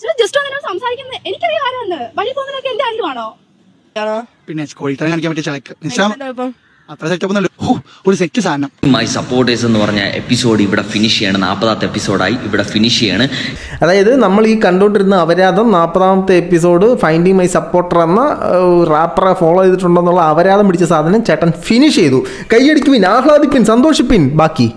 ചേട്ടാ ജസ്റ്റ് സംസാരിക്കുന്നത് എനിക്കറിയാം ആരാന്ന്. വഴി പോകുന്നതൊക്കെ എന്റെ ആണോ പിന്നെ കാണിക്കാൻ പറ്റിയ ചളക്ക് അത്ര സെറ്റപ്പ് ഒരു സെറ്റ് സാധനം. മൈ സപ്പോർട്ടേഴ്സ് എന്ന് പറഞ്ഞ എപ്പിസോഡ് ഇവിടെ ഫിനിഷ് ചെയ്യാണ്. നാൽപ്പതാമത്തെ എപ്പിസോഡായി ഇവിടെ ഫിനിഷ് ചെയ്യാണ്. അതായത് നമ്മൾ ഈ കണ്ടുകൊണ്ടിരുന്ന അപരാധം നാൽപ്പതാമത്തെ എപ്പിസോഡ് ഫൈൻഡിങ് മൈ സപ്പോർട്ടർ എന്ന റാപ്പറെ ഫോളോ ചെയ്തിട്ടുണ്ടെന്നുള്ള അപരാധം പിടിച്ച സാധനം ചേട്ടൻ ഫിനിഷ് ചെയ്തു. കൈയടിക്കുവിൻ ആഹ്ലാദിപ്പിൻ സന്തോഷിപ്പിൻ. ബാക്കി.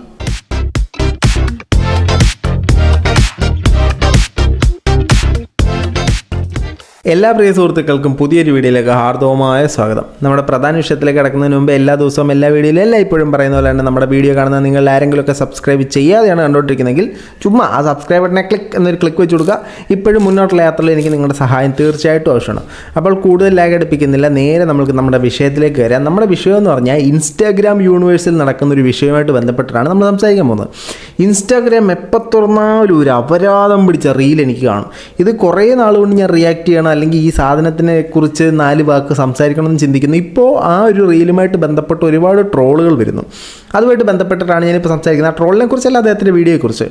എല്ലാ പ്രിയ സുഹൃത്തുക്കൾക്കും പുതിയൊരു വീഡിയോയിലേക്ക് ഹാർദവമായ സ്വാഗതം. നമ്മുടെ പ്രധാന വിഷയത്തിലേക്ക് കിടക്കുന്നതിന് മുമ്പ് എല്ലാ ദിവസവും എല്ലാ വീഡിയോയിലും എല്ലാം ഇപ്പോഴും പറയുന്ന പോലെ തന്നെ നമ്മുടെ വീഡിയോ കാണുന്ന നിങ്ങൾ ആരെങ്കിലുമൊക്കെ സബ്സ്ക്രൈബ് ചെയ്യാതെയാണ് കണ്ടുകൊണ്ടിരിക്കുന്നതെങ്കിൽ ചുമ്മാ ആ സബ്സ്ക്രൈബ് ബട്ടനെ ക്ലിക്ക് എന്നൊരു ക്ലിക്ക് വെച്ച് കൊടുക്കുക. ഇപ്പോഴും മുന്നോട്ടുള്ള യാത്രയിൽ എനിക്ക് നിങ്ങളുടെ സഹായം തീർച്ചയായിട്ടും ആവശ്യമാണ്. അപ്പോൾ കൂടുതൽ ലാഗ് അടുപ്പിക്കുന്നില്ല നേരെ നമുക്ക് നമ്മുടെ വിഷയത്തിലേക്ക് വരാം. നമ്മുടെ വിഷയം എന്ന് പറഞ്ഞാൽ ഇൻസ്റ്റാഗ്രാം യൂണിവേഴ്സിൽ നടക്കുന്ന ഒരു വിഷയവുമായിട്ട് ബന്ധപ്പെട്ടിട്ടാണ് നമ്മൾ സംസാരിക്കാൻ പോകുന്നത്. ഇൻസ്റ്റാഗ്രാം എപ്പോൾ തുറന്നാലും ഒരു അപരാധം പിടിച്ച റീൽ എനിക്ക് കാണും. ഇത് കുറേ നാൾ കൊണ്ട് ഞാൻ റിയാക്ട് ചെയ്യണം അല്ലെങ്കിൽ ഈ സാധനത്തിനെ കുറിച്ച് നാല് വാക്ക് സംസാരിക്കണം എന്ന് ചിന്തിക്കുന്നു. ഇപ്പോൾ ആ ഒരു റീലുമായിട്ട് ബന്ധപ്പെട്ട് ഒരുപാട് ട്രോളുകൾ വരുന്നു. അതുമായിട്ട് ബന്ധപ്പെട്ടിട്ടാണ് ഞാനിപ്പോൾ സംസാരിക്കുന്നത്. ആ ട്രോളിനെ കുറിച്ചല്ല അദ്ദേഹത്തിന്റെ വീഡിയോയെക്കുറിച്ച്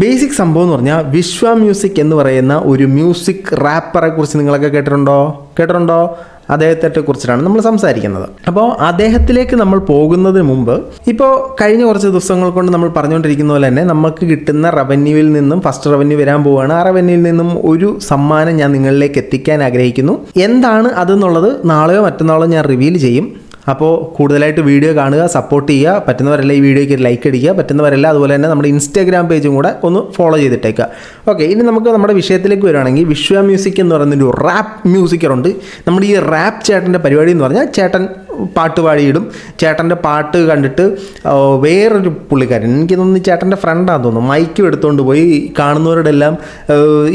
ബേസിക് സംഭവം എന്ന് പറഞ്ഞാൽ വിശ്വ മ്യൂസിക് എന്ന് പറയുന്ന ഒരു മ്യൂസിക് റാപ്പറെ കുറിച്ച് നിങ്ങളൊക്കെ കേട്ടിട്ടുണ്ടോ? കേട്ടിട്ടുണ്ടോ? അദ്ദേഹത്തെ കുറിച്ചിട്ടാണ് നമ്മൾ സംസാരിക്കുന്നത്. അപ്പോൾ അദ്ദേഹത്തിലേക്ക് നമ്മൾ പോകുന്നതിന് മുമ്പ് ഇപ്പോൾ കഴിഞ്ഞ കുറച്ച് ദിവസങ്ങൾ കൊണ്ട് നമ്മൾ പറഞ്ഞുകൊണ്ടിരിക്കുന്ന പോലെ തന്നെ നമുക്ക് കിട്ടുന്ന റവന്യൂവിൽ നിന്നും ഫസ്റ്റ് റവന്യൂ വരാൻ പോവുകയാണ് ആ റവന്യൂവിൽ നിന്നും ഒരു സമ്മാനം ഞാൻ നിങ്ങളിലേക്ക് എത്തിക്കാൻ ആഗ്രഹിക്കുന്നു. എന്താണ് അതെന്നുള്ളത് നാളെയോ മറ്റന്നാളോ ഞാൻ റിവീൽ ചെയ്യും. അപ്പോൾ കൂടുതലായിട്ട് വീഡിയോ കാണുക സപ്പോർട്ട് ചെയ്യുക പറ്റുന്നവരെല്ലാം ഈ വീഡിയോയ്ക്ക് ഒരു ലൈക്ക് അടിക്കുക പറ്റുന്നവരെല്ലാം അതുപോലെ തന്നെ നമ്മുടെ ഇൻസ്റ്റാഗ്രാം പേജും കൂടെ ഒന്ന് ഫോളോ ചെയ്തിട്ടേക്കുക ഓക്കെ ഇനി നമുക്ക് നമ്മുടെ വിഷയത്തിലേക്ക് വരുവാണെങ്കിൽ വിശ്വ മ്യൂസിക് എന്ന് പറയുന്നൊരു റാപ്പ് മ്യൂസിക്കറുണ്ട് നമ്മുടെ ഈ റാപ്പ് ചേട്ടന്റെ പരിപാടി എന്ന് പറഞ്ഞാൽ ചേട്ടൻ പാട്ട് പാടിയിടും. ചേട്ടന്റെ പാട്ട് കണ്ടിട്ട് വേറൊരു പുള്ളിക്കാരൻ. എനിക്ക് തോന്നുന്നു ചേട്ടന്റെ ഫ്രണ്ടാന്ന് തോന്നുന്നു. മൈക്കും എടുത്തുകൊണ്ട് പോയി കാണുന്നവരുടെ എല്ലാം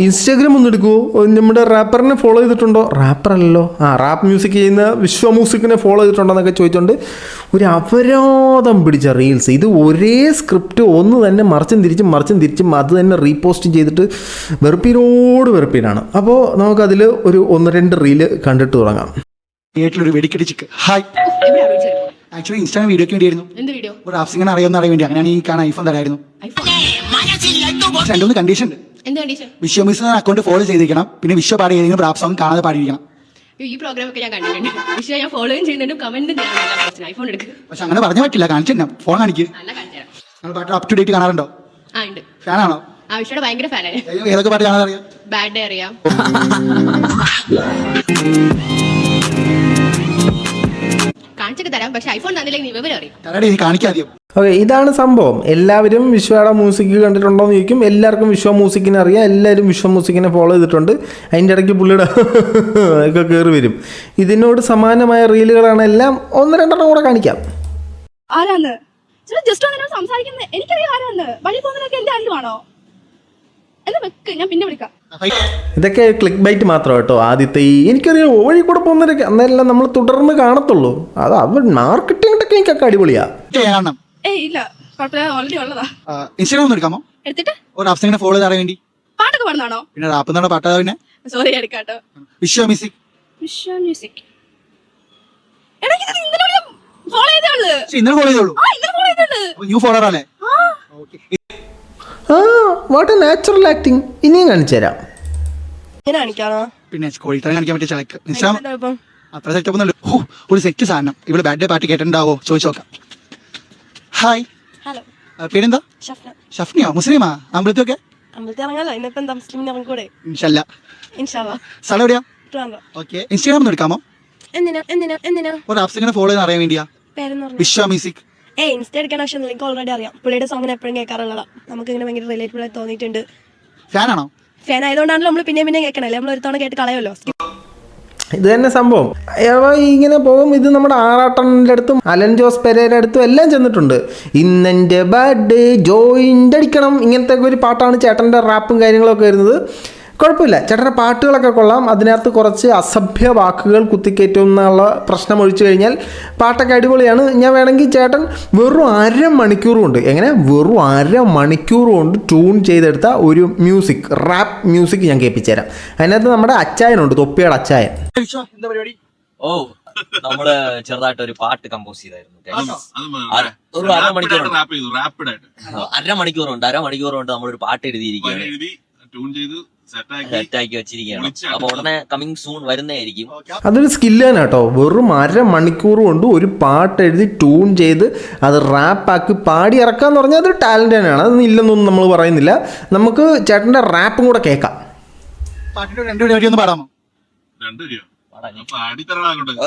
ഇൻസ്റ്റാഗ്രാം ഒന്ന് എടുക്കുമോ നമ്മുടെ റാപ്പറിനെ ഫോളോ ചെയ്തിട്ടുണ്ടോ? റാപ്പറല്ലോ ആ റാപ്പ് മ്യൂസിക് ചെയ്യുന്ന വിശ്വ മ്യൂസിക്കിനെ ഫോളോ ചെയ്തിട്ടുണ്ടോ എന്നൊക്കെ ചോദിച്ചുകൊണ്ട് ഒരു അപരാധം പിടിച്ച റീൽസ് ഇത് ഒരേ സ്ക്രിപ്റ്റ് ഒന്ന് തന്നെ മറിച്ചും തിരിച്ചും മറിച്ചും തിരിച്ചും അത് തന്നെ റീപോസ്റ്റ് ചെയ്തിട്ട് വെറുപ്പിനോട് വെറുപ്പിനാണ്. അപ്പോൾ നമുക്കതിൽ ഒരു ഒന്ന് രണ്ട് റീൽ കണ്ടിട്ട് തുടങ്ങാം. വീട്ടിലൊരു വെടിക്കടി ചിക്ക്. ഹായ്. ആക്ച്വലി ഇൻസ്റ്റാഗ്രാം വീഡിയോക്ക് വേണ്ടിയായിരുന്നു. എന്ത് വീഡിയോ? ഒരു ആപ്സിങ്ങനെ അറിയുന്ന അറിയാൻ വേണ്ടി അങ്ങനെയാണ് ഈ കാണാൻ ഐഫോൺ തരായിരുന്നു. രണ്ടുമൂന്ന് കണ്ടീഷൻ ഉണ്ട്. വിശ്വ മിസ് അക്കൗണ്ട് ഫോളോ ചെയ്തിരിക്കണം. പിന്നെ വിശ്വ പാടി ഏതെങ്കിലും റാപ്പ് സോങ് കാണാതെ പാടിയിരിക്കണം. ഈ പ്രോഗ്രാം ഒക്കെ ഞാൻ കണ്ടിട്ടുണ്ട്. പക്ഷേ ഞാൻ ഫോളോയും ചെയ്യുന്നുണ്ട്. കമന്റും ഐഫോൺ പക്ഷെ അങ്ങനെ പറഞ്ഞാൽ പറ്റില്ല. കാണിച്ചു ഫോൺ കാണിക്ക്. നല്ല കാണിച്ചു തരാം. നിങ്ങൾ പാട്ട് അപ് ടു ഡേറ്റ് കാണാറുണ്ടോ? ആ ഉണ്ട്. ഫാനാണോ? ആ വിഷയുടെ ഭയങ്കര ഫാനാണ്. ഏതൊക്കെ പാട്ട് അറിയാം? ബാഡ് ഡേ അറിയാം. കാണിച്ചൊക്കെ തരാം. പക്ഷെ ഐഫോൺ തന്നില്ലെങ്കിൽ നീ വിവരം അറിയും. ഓക്കെ ഇതാണ് സംഭവം. എല്ലാവരും വിശ്വയുടെ മ്യൂസിക് കണ്ടിട്ടുണ്ടോ എന്ന് ചോദിക്കും. എല്ലാവർക്കും വിശ്വ മ്യൂസിക്കിനെ അറിയാം. എല്ലാവരും വിശ്വ മ്യൂസിക്കിനെ ഫോളോ ചെയ്തിട്ടുണ്ട്. അതിന്റെ ഇടയ്ക്ക് പുള്ളിയുടെ ഒക്കെ കയറി വരും. ഇതിനോട് സമാനമായ റീലുകളാണ് എല്ലാം. ഒന്ന് രണ്ടെണ്ണം കൂടെ കാണിക്കാം. ആരാന്ന്? ജസ്റ്റ് ഒന്നിനോട് സംസാരിക്കുന്നത് എനിക്കറിയാം ആരാന്ന്. വഴി പോകുന്നതൊക്കെ എന്റെ ആണോ എന്നാ വെക്ക്. ഞാൻ പിന്നെ വിളിക്കാം. ഇതൊക്കെ ക്ലിക്ക് ബൈറ്റ് മാത്രം കേട്ടോ ആദ്യത്തെ ഈ എനിക്കറിയാം വഴി കൂടെ പോകുന്നവരൊക്കെ അന്നെല്ലാം നമ്മൾ തുടർന്ന് കാണത്തുള്ളൂ. അത് അവർ മാർക്കറ്റിംഗ് അടിപൊളിയാ. ഏയ് ഇല്ല. കുഴപ്പമില്ല. ഓൾറെഡി ഉള്ളതാ. ഇൻസ്റ്റാഗ്രാം ഒന്ന് എടുക്കാമോ? എടുത്തിട്ട്? ഒരു ഫോളോ ചെയ്യാൻ വേണ്ടി. പാട്ടൊക്കെ പാടുന്നാണോ പിന്നെ റാപ്പ് എന്നുള്ള പാട്ടാ പിന്നെ. സോറി എടുക്കാട്ടോ. വിശ്വ മ്യൂസിക് വിശ്വ മ്യൂസിക് എടാ ഇത് ഇന്നലെ ഫോളോ ചെയ്തേ ഉള്ളു. ഇന്നലെ ഫോളോ ചെയ്തോളൂ ആ ഇന്നലെ ഫോളോ ചെയ്തേ ഉള്ളു. ന്യൂ ഫോളോവർ അല്ലേ? ഓക്കെ ആ വാട്ട് എ നാച്ചുറൽ ആക്ടിങ് ഇനിയും കാണിച്ചു തരാം. പിന്നെ കാണിക്കാൻ പറ്റിയ അത്ര സെറ്റപ്പ് ഒന്നും ഓ ഒരു സെറ്റ് സാധനം. ഇവിടെ ബാഡ് ഡേ കേട്ടിട്ടുണ്ടാവോ? ചോദിച്ചു നോക്കാം. ഹായ് ഹലോ പേരെന്താ? ഷഫ്ന. ഷഫ്നിയോ? മുസ്ലിമാ? ഇൻഷാല്ലാ. സ്ഥലം എവിടെയാ? ഇൻസ്റ്റാഗ്രാം ഒന്ന് എടുക്കാമോ? എന്തിനാ? എന്തിനാ? എന്തിനാ? ഒരു ആപ്സ് ഇങ്ങനെ ഫോളോ ചെയ്യാൻ അറിയാൻ വേണ്ടിയാ? വിശ്വ മ്യൂസിക് ഏ ഇൻസ്റ്റ എടുക്കാൻ ആവശ്യം എനിക്ക് ഓൾറെഡി അറിയാം. പുള്ളിയുടെ സോങ്ങിന് എപ്പോഴും കേൾക്കാറുള്ളതാണ്. നമുക്ക് ഇങ്ങനെ ഭയങ്കര റിലേറ്റബിൾ ആയി തോന്നിയിട്ടുണ്ട്. ഫാനാണോ? ഫാൻ ആയതുകൊണ്ടാണല്ലോ നമ്മൾ പിന്നെ പിന്നെ കേൾക്കണല്ലേ നമ്മൾ ഒരു തവണ കേട്ട് കളയല്ലോ ഇത് തന്നെ സംഭവം. ഇങ്ങനെ പോകും. ഇത് നമ്മുടെ ആറാട്ടന്റെ അടുത്തും അലൻ ജോസ് പെരേരുടെ അടുത്തും എല്ലാം ചെന്നിട്ടുണ്ട്. ഇന്നെന്റെ ബർത്ത്ഡേ ജോയിന്റ് അടിക്കണം. ഇങ്ങനത്തെ ഒരു പാട്ടാണ് ചേട്ടന്റെ റാപ്പും കാര്യങ്ങളൊക്കെ വരുന്നത്. കുഴപ്പമില്ല. ചേട്ടന്റെ പാട്ടുകളൊക്കെ കൊള്ളാം. അതിനകത്ത് കുറച്ച് അസഭ്യ വാക്കുകൾ കുത്തിക്കയറ്റുമെന്നുള്ള പ്രശ്നം ഒഴിച്ചു കഴിഞ്ഞാൽ പാട്ടൊക്കെ അടിപൊളിയാണ്. ഞാൻ വേണമെങ്കിൽ ചേട്ടൻ വെറും അര മണിക്കൂറും ഉണ്ട്. എങ്ങനെ? വെറും അര മണിക്കൂറുകൊണ്ട് ട്യൂൺ ചെയ്തെടുത്ത ഒരു മ്യൂസിക് റാപ്പ് മ്യൂസിക് ഞാൻ കേൾപ്പിച്ചുതരാം. അതിനകത്ത് നമ്മുടെ അച്ചായനുണ്ട് തൊപ്പിയുടെ അച്ചായൻ. വിശ്വ എന്താ പരിപാടി? ഓ നമ്മൾ ചെറുതായിട്ട് ഒരു പാട്ട് കമ്പോസ് ചെയ്തായിരുന്നു. ഒരു ആയിട്ട് അരമണിക്കൂറുണ്ട് അരമണിക്കൂറുണ്ട് നമ്മളൊരു പാട്ട് എഴുതിയിരിക്കുകയാണ്. എഴുതി ട്യൂൺ ചെയ്ത് സെറ്റാക്കി വെച്ചിരിക്കുകയാണ്. അപ്പൊ ഉടനെ കമ്മിങ് സൂൺ വരുന്നതായിരിക്കും. അതൊരു സ്കില്ലാണ് തന്നെ കേട്ടോ വെറും അര മണിക്കൂർ കൊണ്ട് ഒരു പാട്ട് എഴുതി ട്യൂൺ ചെയ്ത് അത് റാപ്പാക്കി പാടി ഇറക്കാന്ന് പറഞ്ഞാൽ അതൊരു ടാലന്റ് തന്നെയാണ്. അതൊന്നും ഇല്ലെന്നൊന്നും നമ്മൾ പറയുന്നില്ല. നമുക്ക് ചേട്ടന്റെ റാപ്പും കൂടെ കേൾക്കാം. പാട്ടിന്റെ രണ്ടു വരി ഒന്ന് പാടാമോ?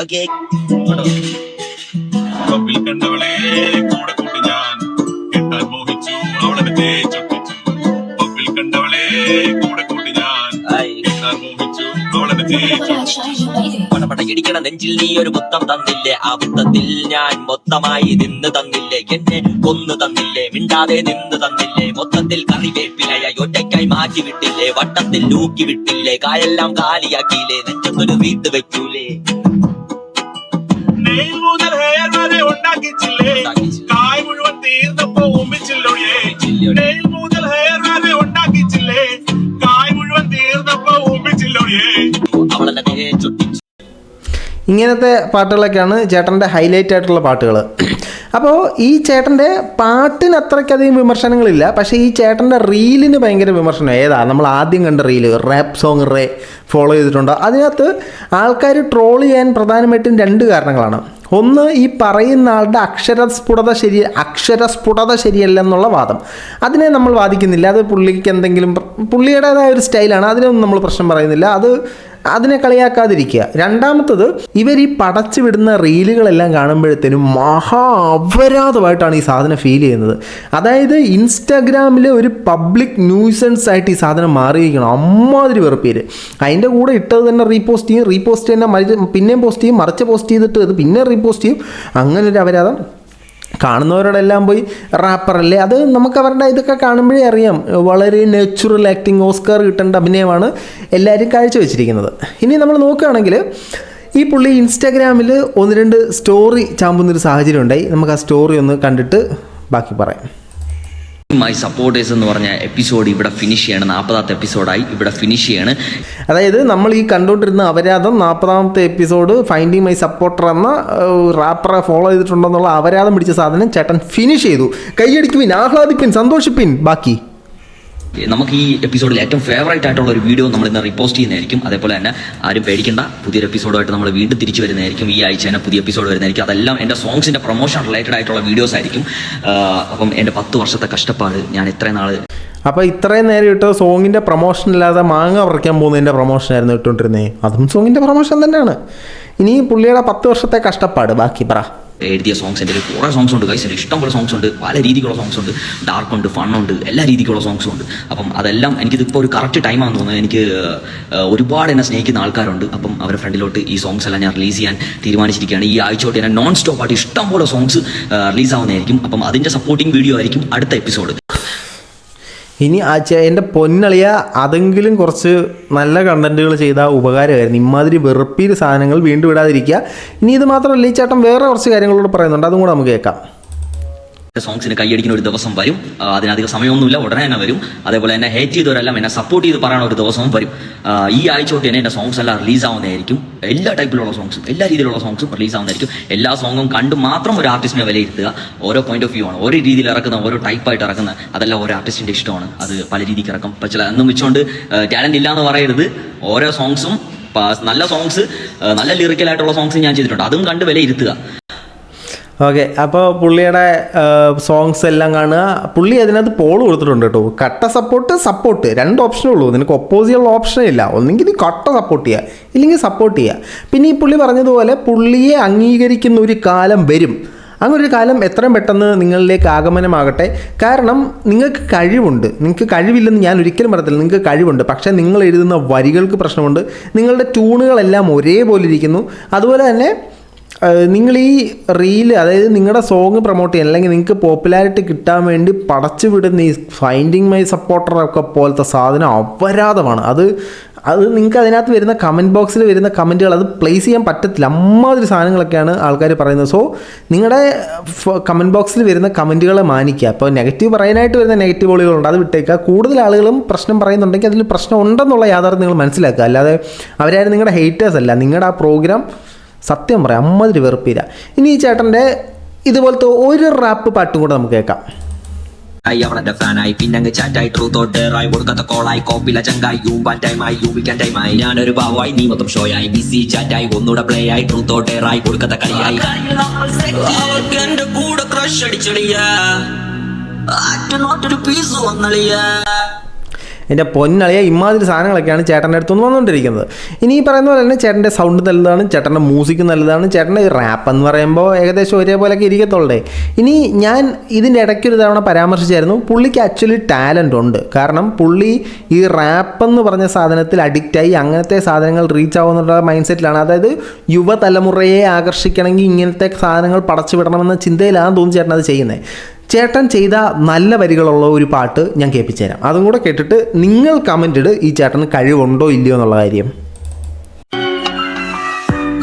ഓക്കെ. കണ്ടവളെ കൂടെ കൂട്ടി ഞാൻ കെട്ടാൻ മോഹിച്ചു. അവളെ കണ്ടവളെ ഇടിക്കണ നെഞ്ചിൽ നീ ഒരു മുത്തം തന്നില്ലേ? ആ മുത്തത്തിൽ ഞാൻ മൊത്തമായി നിന്ന് തന്നില്ലേ? എന്നെ കൊന്നു തന്നില്ലേ? മിണ്ടാതെ നിന്ന് തന്നില്ലേ? മൊത്തത്തിൽ കറിവേപ്പിലായി ഒറ്റയ്ക്കായി മാറ്റി വിട്ടില്ലേ? വട്ടത്തിൽ നൂക്കി വിട്ടില്ലേ? കായെല്ലാം കാലിയാക്കിയില്ലേ? നെഞ്ചൊന്നൊരു വീത്ത് വെക്കൂലേ? ഉണ്ടാക്കിച്ചില്ലേ. കായ് മുഴുവൻ തീർന്നപ്പോ ഉമ്മിച്ചില്ലോടിയേ ഇങ്ങനത്തെ പാട്ടുകളൊക്കെയാണ് ചേട്ടന്റെ ഹൈലൈറ്റ് ആയിട്ടുള്ള പാട്ടുകൾ അപ്പോൾ ഈ ചേട്ടന്റെ പാട്ടിന് അത്രയ്ക്കധികം വിമർശനങ്ങളില്ല. പക്ഷേ ഈ ചേട്ടന്റെ റീലിന് ഭയങ്കര വിമർശനം. ഏതാ? നമ്മൾ ആദ്യം കണ്ട റീൽ. റാപ്പ് സോങ് റേ ഫോളോ ചെയ്തിട്ടുണ്ട്? അതിനകത്ത് ആൾക്കാർ ട്രോൾ ചെയ്യാൻ പ്രധാനമായിട്ടും രണ്ട് കാരണങ്ങളാണ്. ഒന്ന് ഈ പറയുന്ന ആളുടെ അക്ഷരസ്ഫുടത ശരി അക്ഷരസ്ഫുടത ശരിയല്ലെന്നുള്ള വാദം. അതിനെ നമ്മൾ വാദിക്കുന്നില്ല. അത് പുള്ളിക്ക് എന്തെങ്കിലും പുള്ളിയുടേതായ ഒരു സ്റ്റൈലാണ്. അതിനൊന്നും നമ്മൾ പ്രശ്നം പറയുന്നില്ല. അത് അതിനെ കളിയാക്കാതിരിക്കുക. രണ്ടാമത്തത് ഇവർ ഈ പടച്ചു വിടുന്ന റീലുകളെല്ലാം കാണുമ്പോഴത്തേനും മഹാ അപരാധമായിട്ടാണ് ഈ സാധനം ഫീൽ ചെയ്യുന്നത്. അതായത് ഇൻസ്റ്റാഗ്രാമിലെ ഒരു പബ്ലിക് ന്യൂസൻസ് ആയിട്ട് ഈ സാധനം മാറിയിരിക്കണം അമ്മാതിരി വെറുപ്പേര് അതിന്റെ കൂടെ ഇട്ടത് തന്നെ റീപോസ്റ്റ് ചെയ്യും റീപോസ്റ്റ് തന്നെ പിന്നെയും പോസ്റ്റ് ചെയ്യും മറിച്ച് പോസ്റ്റ് ചെയ്തിട്ട് അത് പിന്നെ റീപോസ്റ്റ് ചെയ്യും. അങ്ങനെ ഒരു അപരാധം. കാണുന്നവരോടെല്ലാം പോയി റാപ്പർ അല്ലേ? അത് നമുക്ക് അവരുടെ ഇതൊക്കെ കാണുമ്പോഴേ അറിയാം. വളരെ നാച്ചുറൽ ആക്ടിങ് ഓസ്കാർ കിട്ടേണ്ട അഭിനയമാണ് എല്ലാവരും കാഴ്ചവെച്ചിരിക്കുന്നത്. ഇനി നമ്മൾ നോക്കുകയാണെങ്കിൽ ഈ പുള്ളി ഇൻസ്റ്റാഗ്രാമിൽ ഒന്ന് രണ്ട് സ്റ്റോറി ചാമ്പുന്നൊരു സാഹചര്യം ഉണ്ടായി നമുക്ക് ആ സ്റ്റോറി ഒന്ന് കണ്ടിട്ട് ബാക്കി പറയാം. മൈ സപ്പോർട്ടേഴ്സ് എന്ന് പറഞ്ഞ എപ്പിസോഡ് ഇവിടെ ഫിനിഷ് ചെയ്യണം. നാൽപ്പതാമത്തെ എപ്പിസോഡായി ഇവിടെ ഫിനിഷ് ചെയ്യാണ്. അതായത് നമ്മൾ ഈ കണ്ടുകൊണ്ടിരുന്ന അപരാധം നാൽപ്പതാമത്തെ എപ്പിസോഡ് ഫൈൻഡിങ് മൈ സപ്പോർട്ടർ എന്ന റാപ്പറെ ഫോളോ ചെയ്തിട്ടുണ്ടെന്നുള്ള അപരാധം പിടിച്ച സാധനം ചേട്ടൻ ഫിനിഷ് ചെയ്തു. കൈയടിക്കുവിൻ ആഹ്ലാദിപ്പിൻ സന്തോഷിപ്പിൻ ബാക്കി. നമുക്ക് ഈ എപ്പിസോഡിൽ ഏറ്റവും ഫേവറേറ്റ് ആയിട്ടുള്ള ഒരു വീഡിയോ നമ്മൾ ഇന്ന് റിപ്പോസ്റ്റ് ചെയ്യുന്നതായിരിക്കും. അതേപോലെ തന്നെ ആരും പേടിക്കേണ്ട പുതിയൊരു എപ്പിസോഡായിട്ട് നമ്മൾ വീണ്ടും തിരിച്ചു വരുന്നതായിരിക്കും. ഈ ആഴ്ച തന്നെ പുതിയ എപ്പിസോഡ് വരുന്നതായിരിക്കും. അതെല്ലാം എന്റെ സോങ്സിന്റെ പ്രൊമോഷൻ റിലേറ്റഡ് ആയിട്ടുള്ള വീഡിയോസ് ആയിരിക്കും. അപ്പം എന്റെ പത്ത് വർഷത്തെ കഷ്ടപ്പാട് ഞാൻ ഇത്രയും നാൾ അപ്പോൾ ഇത്രയും നേരം ഇട്ട് സോങ്ങിന്റെ പ്രൊമോഷൻ ഇല്ലാതെ മാങ്ങ പറിക്കാൻ പോകുന്നതിന്റെ പ്രൊമോഷനായിരുന്നു ഇട്ടുകൊണ്ടിരുന്നത് അതും സോങ്ങിന്റെ പ്രൊമോഷൻ തന്നെയാണ്. ഇനി പുള്ളിയുടെ പത്ത് വർഷത്തെ കഷ്ടപ്പാട്. ബാക്കി പറ. എഴുതിയ സോങ്സ് എന്റെ കുറേ സോങ്സ് ഉണ്ട് കൈസ് ഇഷ്ടം പോലെ സോങ്സ് ഉണ്ട്. പല രീതിക്കുള്ള സോങ്സ് ഉണ്ട്. ഡാർക്ക് ഉണ്ട് ഫൺ ഉണ്ട് എല്ലാ രീതിക്കുള്ള സോങ്സും ഉണ്ട്. അപ്പം അതെല്ലാം എനിക്കിതിപ്പോൾ ഒരു കറക്റ്റ് ടൈമാണെന്ന് തോന്നുന്നത് എനിക്ക് ഒരുപാട് എന്നെ സ്നേഹിക്കുന്ന ആൾക്കാരുണ്ട്. അപ്പം അവരുടെ ഫ്രണ്ടിലോട്ട് ഈ സോങ്സ് എല്ലാം ഞാൻ റിലീസ് ചെയ്യാൻ തീരുമാനിച്ചിരിക്കുകയാണ്. ഈ ആഴ്ച തൊട്ട് ഞാൻ നോൺ സ്റ്റോപ്പ് ആയിട്ട് ഇഷ്ടം പോലെ സോങ്സ് റിലീസ് ആവുന്നതായിരിക്കും. അപ്പം അതിന്റെ സപ്പോർട്ടിംഗ് വീഡിയോ ആയിരിക്കും അടുത്ത എപ്പിസോഡ് ഇനി എന്റെ പൊന്നളിയ അതെങ്കിലും കുറച്ച് നല്ല കണ്ടന്റുകൾ ചെയ്താൽ ഉപകാരമായിരുന്നു. ഇമാതിരി വെറുപ്പീര് സാധനങ്ങൾ വീണ്ടും ഇടാതിരിക്കുക. ഇനി ഇത് മാത്രമല്ല ഈ ചേട്ടൻ വേറെ കുറച്ച് കാര്യങ്ങളോട് പറയുന്നുണ്ട്. അതും കൂടെ നമുക്ക് കേൾക്കാം. സോങ്സിന് കൈയടിക്കുന്ന ഒരു ദിവസം വരും. അതിനധികം സമയമൊന്നുമില്ല. ഉടനെ തന്നെ വരും. അതേപോലെ എന്നെ ഹേറ്റ് ചെയ്തവരെല്ലാം എന്നെ സപ്പോർട്ട് ചെയ്ത് പറയുന്ന ഒരു ദിവസവും വരും. ഈ ആഴ്ച തൊട്ട് തന്നെ എന്റെ സോങ്സ് എല്ലാം റിലീസ് ആവുന്നതായിരിക്കും. എല്ലാ ടൈപ്പിലുള്ള സോങ്സും എല്ലാ രീതിയിലുള്ള സോങ്സും റിലീസ് ആവുന്നതായിരിക്കും. എല്ലാ സോങ്ങും കണ്ട് മാത്രം ഒരു ആർട്ടിസ്റ്റിനെ വിലയിരുത്തുക. ഓരോ പോയിന്റ് ഓഫ് വ്യൂ ആണ്. ഓരോ രീതിയിൽ ഇറക്കുന്ന ഓരോ ടൈപ്പായിട്ട് ഇറക്കുന്ന അതെല്ലാം ഓരോ ആർട്ടിസ്റ്റിന്റെ ഇഷ്ടമാണ്. അത് പല രീതിക്ക് ഇറക്കും. ഇപ്പം ചില എന്നും വെച്ചുകൊണ്ട് ടാലന്റ് ഇല്ല എന്ന് പറയരുത്. ഓരോ സോങ്സും നല്ല സോങ്സ് നല്ല ലിറിക്കലായിട്ടുള്ള സോങ്സ് ഞാൻ ചെയ്തിട്ടുണ്ട്. അതും കണ്ട് വിലയിരുത്തുക. ഓക്കെ അപ്പോൾ പുള്ളിയുടെ സോങ്സ് എല്ലാം കാണുക. പുള്ളി അതിനകത്ത് പോൾ കൊടുത്തിട്ടുണ്ട് കേട്ടോ. കട്ട സപ്പോർട്ട് സപ്പോർട്ട് രണ്ട് ഓപ്ഷനേ ഉള്ളൂ. നിനക്ക് ഒപ്പോസ് ചെയ്യാനുള്ള ഓപ്ഷനേ ഇല്ല. ഒന്നെങ്കിൽ നീ കട്ട സപ്പോർട്ട് ചെയ്യുക ഇല്ലെങ്കിൽ സപ്പോർട്ട് ചെയ്യുക പിന്നെ ഈ പുള്ളി പറഞ്ഞതുപോലെ പുള്ളിയെ അംഗീകരിക്കുന്ന ഒരു കാലം വരും. അങ്ങനെ ഒരു കാലം എത്രയും പെട്ടെന്ന് നിങ്ങളിലേക്ക് ആഗമനമാകട്ടെ. കാരണം നിങ്ങൾക്ക് കഴിവുണ്ട്. നിങ്ങൾക്ക് കഴിവില്ലെന്ന് ഞാൻ ഒരിക്കലും പറയത്തില്ല. നിങ്ങൾക്ക് കഴിവുണ്ട്. പക്ഷേ നിങ്ങൾ എഴുതുന്ന വരികൾക്ക് പ്രശ്നമുണ്ട്. നിങ്ങളുടെ ട്യൂണുകളെല്ലാം ഒരേപോലെ ഇരിക്കുന്നു. അതുപോലെ തന്നെ നിങ്ങൾ ഈ റീൽ അതായത് നിങ്ങളുടെ സോങ് പ്രൊമോട്ട് ചെയ്യാൻ അല്ലെങ്കിൽ നിങ്ങൾക്ക് പോപ്പുലാരിറ്റി കിട്ടാൻ വേണ്ടി പടച്ചു വിടുന്ന ഈ ഫൈൻഡിങ് മൈ സപ്പോർട്ടർ ഒക്കെ പോലത്തെ സാധനം അപരാധമാണ്. അത് അത് നിങ്ങൾക്ക് അതിനകത്ത് വരുന്ന കമന്റ് ബോക്സിൽ വരുന്ന കമന്റുകൾ അത് പ്ലേസ് ചെയ്യാൻ പറ്റത്തില്ല. അമ്മാതിരി സാധനങ്ങളൊക്കെയാണ് ആൾക്കാർ പറയുന്നത്. സോ നിങ്ങളുടെ കമന്റ് ബോക്സിൽ വരുന്ന കമന്റുകളെ മാനിക്കുക. അപ്പോൾ നെഗറ്റീവ് പറയാനായിട്ട് വരുന്ന നെഗറ്റീവ് ഓളികളുണ്ട് അത് വിട്ടേക്കുക. കൂടുതൽ ആളുകളും പ്രശ്നം പറയുന്നുണ്ടെങ്കിൽ അതിൽ പ്രശ്നം ഉണ്ടെന്നുള്ള യാഥാർത്ഥ്യം നിങ്ങൾ മനസ്സിലാക്കുക. അല്ലാതെ അവരാരും നിങ്ങളുടെ ഹേറ്റേഴ്സ് അല്ല. നിങ്ങളുടെ ആ പ്രോഗ്രാം സത്യം പറയാം അമ്മതിരി വെറുപ്പില്ല ഇനി ഈ ചേട്ടന്റെ ഇതുപോലത്തെ ഒരു റാപ്പ് പാട്ടും കൂടെ നമുക്ക് കേൾക്കാം. ആയി അവളെന്റെ ഫാനായി ചാറ്റായി കൊടുക്കാത്ത കോളായി കോപ്പില ചങ്കായി യൂമ്പാൻ ടൈമായി യൂപിക്കാൻ ടൈമായി ഞാനൊരു ഭാവമായി നീ മൊത്തം ഷോയായി ബിസി ചാറ്റായി ഒന്നുകൂടെ പ്ലേ ആയി ട്രൂത്ത് ഓട്ടേറായി കൊടുക്കാത്ത കളിയായി. അവൾക്ക് എന്റെ കൂടെ ക്രഷ് അടിച്ചളിയാ ആറ്റനോട്ടൊരു പീസ് വന്നളിയാ എന്റെ പൊന്നളിയ ഇമാതിരി സാധനങ്ങളൊക്കെയാണ് ചേട്ടന്റെ അടുത്തുനിന്ന് വന്നുകൊണ്ടിരിക്കുന്നത് ഇനി ഈ പറയുന്ന പോലെ തന്നെ ചേട്ടന്റെ സൗണ്ട് നല്ലതാണ് ചേട്ടന്റെ മ്യൂസിക് നല്ലതാണ് ചേട്ടന്റെ റാപ്പ് എന്ന് പറയുമ്പോൾ ഏകദേശം ഒരേപോലെയൊക്കെ ഇരിക്കത്തുള്ളേ. ഇനി ഞാൻ ഇതിന്റെ ഇടയ്ക്കൊരു തവണ പരാമർശിച്ചായിരുന്നു പുള്ളിക്ക് ആക്ച്വലി ടാലന്റ് ഉണ്ട്. കാരണം പുള്ളി ഈ റാപ്പ് എന്ന് പറഞ്ഞ സാധനത്തിൽ അഡിക്റ്റായി അങ്ങനത്തെ സാധനങ്ങൾ റീച്ച് ആവുന്നുള്ള മൈൻഡ് സെറ്റിലാണ് അതായത് യുവതലമുറയെ ആകർഷിക്കണമെങ്കിൽ ഇങ്ങനത്തെ സാധനങ്ങൾ പടച്ചു വിടണമെന്ന ചിന്തയിലാണ് തോന്നുന്നു ചേട്ടൻ അത് ചെയ്യുന്നത്. ചേട്ടൻ ചെയ്ത നല്ല വരികളുള്ള ഒരു പാട്ട് ഞാൻ കേൾപ്പിച്ചു തരാം അതും കൂടെ കേട്ടിട്ട് നിങ്ങൾ കമന്റ് ഇട് ഈ ചേട്ടന് കഴിവുണ്ടോ ഇല്ലയോ എന്നുള്ള കാര്യം.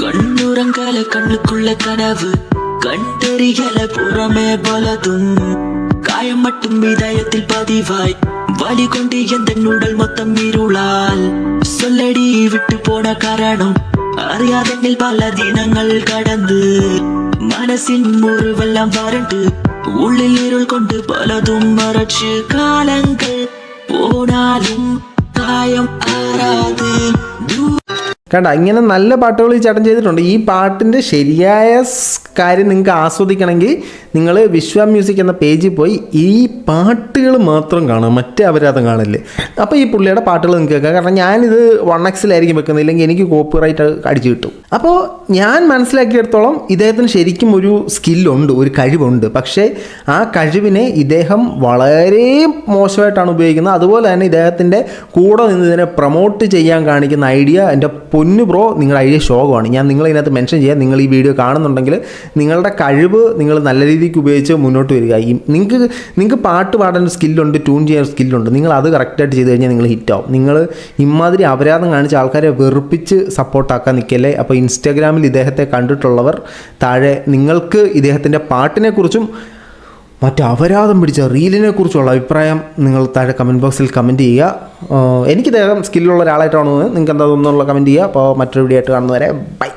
കണ്ണുറങ്കാല കണ്ണുക്കുള്ള കനവ് കണ്ടറിയല പുറമേ പലതും കായം മട്ടും വിദയത്തിൽ പതിവായി വലി കൊണ്ട് എന്തെന്നുടൽ മൊത്തം ഇരുളാൽ. സൊല്ലടി വിട്ടു പോണ കാരണം അറിയാതെങ്കിൽ പല ദിനങ്ങൾ കടന്ന് മനസ്സിൻ മുറിവെല്ലാം വരണ്ട്. ഉള്ളിൽ ഇരുൾ കൊണ്ട് പലതും മറച്ച് കാലങ്ങൾ പോണാലും കായം ആരാത്. കണ്ട ഇങ്ങനെ നല്ല പാട്ടുകൾ ഈ ചേട്ടൻ ചെയ്തിട്ടുണ്ട്. ഈ പാട്ടിന്റെ ശരിയായ കാര്യം നിങ്ങൾക്ക് ആസ്വദിക്കണമെങ്കിൽ നിങ്ങൾ വിശ്വ മ്യൂസിക് എന്ന പേജിൽ പോയി ഈ പാട്ടുകൾ മാത്രം കാണുക മറ്റേ അപരാധം കാണില്ലേ. അപ്പോൾ ഈ പുള്ളിയുടെ പാട്ടുകൾ നിങ്ങൾക്ക് കേൾക്കാം. കാരണം ഞാനിത് വൺ എക്സിലായിരിക്കും വെക്കുന്നത് ഇല്ലെങ്കിൽ എനിക്ക് കോപ്പി റൈറ്റ് അടിച്ചു കിട്ടും. അപ്പോൾ ഞാൻ മനസ്സിലാക്കിയെടുത്തോളം ഇദ്ദേഹത്തിന് ശരിക്കും ഒരു സ്കില്ലുണ്ട് ഒരു കഴിവുണ്ട്. പക്ഷേ ആ കഴിവിനെ ഇദ്ദേഹം വളരെ മോശമായിട്ടാണ് ഉപയോഗിക്കുന്നത്. അതുപോലെ തന്നെ ഇദ്ദേഹത്തിന്റെ കൂടെ നിന്ന് ഇതിനെ പ്രൊമോട്ട് ചെയ്യാൻ കാണിക്കുന്ന ഐഡിയ എന്റെ പൊന്നു ബ്രോ നിങ്ങളുടെ ഐഡിയ ശോകമാണ്. ഞാൻ നിങ്ങളിതിനകത്ത് മെൻഷൻ ചെയ്യാം. നിങ്ങൾ ഈ വീഡിയോ കാണുന്നുണ്ടെങ്കിൽ നിങ്ങളുടെ കഴിവ് നിങ്ങൾ നല്ല രീതിക്ക് ഉപയോഗിച്ച് മുന്നോട്ട് വരിക. ഈ നിങ്ങൾക്ക് നിങ്ങൾക്ക് പാട്ട് പാടാൻ സ്കില്ലുണ്ട് ട്യൂൺ ചെയ്യാൻ സ്കില്ലുണ്ട് നിങ്ങൾ അത് കറക്റ്റായിട്ട് ചെയ്ത് കഴിഞ്ഞാൽ നിങ്ങൾ ഹിറ്റാവും നിങ്ങൾ ഇമാതിരി അപരാധം കാണിച്ച് ആൾക്കാരെ വെറുപ്പിച്ച് സപ്പോർട്ടാക്കാൻ നിൽക്കല്ലേ അപ്പോൾ ഇൻസ്റ്റാഗ്രാമിൽ ഇദ്ദേഹത്തെ കണ്ടിട്ടുള്ളവർ താഴെ നിങ്ങൾക്ക് ഇദ്ദേഹത്തിന്റെ പാട്ടിനെക്കുറിച്ചും മറ്റു അപരാധം പിടിച്ച റീലിനെ കുറിച്ചുള്ള അഭിപ്രായം നിങ്ങൾ താഴെ കമന്റ് ബോക്സിൽ കമന്റ് ചെയ്യുക. എനിക്ക് ഇദ്ദേഹം സ്കില്ലുള്ള ഒരാളായിട്ടാണ് നിങ്ങൾക്ക് എന്താ തോന്നുന്നുള്ള കമന്റ് ചെയ്യുക. അപ്പോൾ മറ്റൊരു വീഡിയോ ആയിട്ട് കാണുന്നവരെ ബൈ